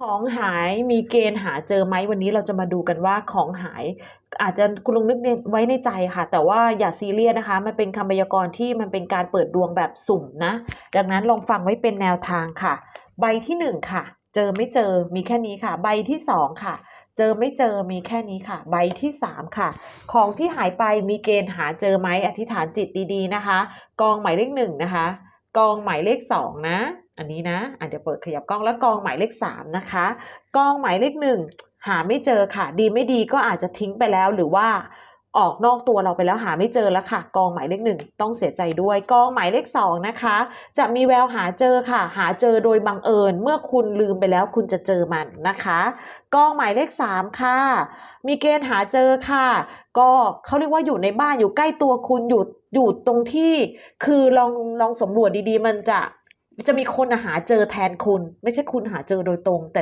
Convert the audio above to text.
ของหายมีเกณฑ์หาเจอไหม วันนี้เราจะมาดูกันว่าของหาย อาจจะคุณลุงนึกไว้ในใจค่ะ แต่ว่าอย่าซีเรียสนะคะ มันเป็นคำพยากรณ์ที่มันเป็นการเปิดดวงแบบสุ่มนะ ดังนั้นลองฟังไว้เป็นแนวทางค่ะ ใบที่หนึ่งค่ะ เจอไม่เจอมีแค่นี้ค่ะ ใบที่สองค่ะ เจอไม่เจอมีแค่นี้ค่ะ ใบที่สามค่ะ ของที่หายไปมีเกณฑ์หาเจอไหมอธิษฐานจิตดีๆนะคะ กองหมายเลขหนึ่งนะคะ กองหมายเลขสองนะ อันนี้นะอะเดี๋ยวเปิดขยับกล้องแล้วกองหมายเลขสามนะคะกองหมายเลขหนึ่งหาไม่เจอค่ะ ดีไม่ดีก็อาจจะทิ้งไปแล้วหรือว่าออกนอกตัวเราไปแล้วหาไม่เจอแล้วค่ะ กองหมายเลขหนึ่งต้องเสียใจด้วยกองหมายเลขสองนะคะ จะมีแววหาเจอค่ะ หาเจอโดยบังเอิญ เมื่อคุณลืมไปแล้วคุณจะเจอมันนะคะ กองหมายเลขสามค่ะ มีเกณฑ์หาเจอค่ะ ก็เขาเรียกว่าอยู่ในบ้านอยู่ใกล้ตัวคุณอยู่อยู่ตรงที่ คือลองลองสำรวจดีๆ มันจะ จะมีคนหาเจอแทนคุณ ไม่ใช่คุณหาเจอโดยตรง แต่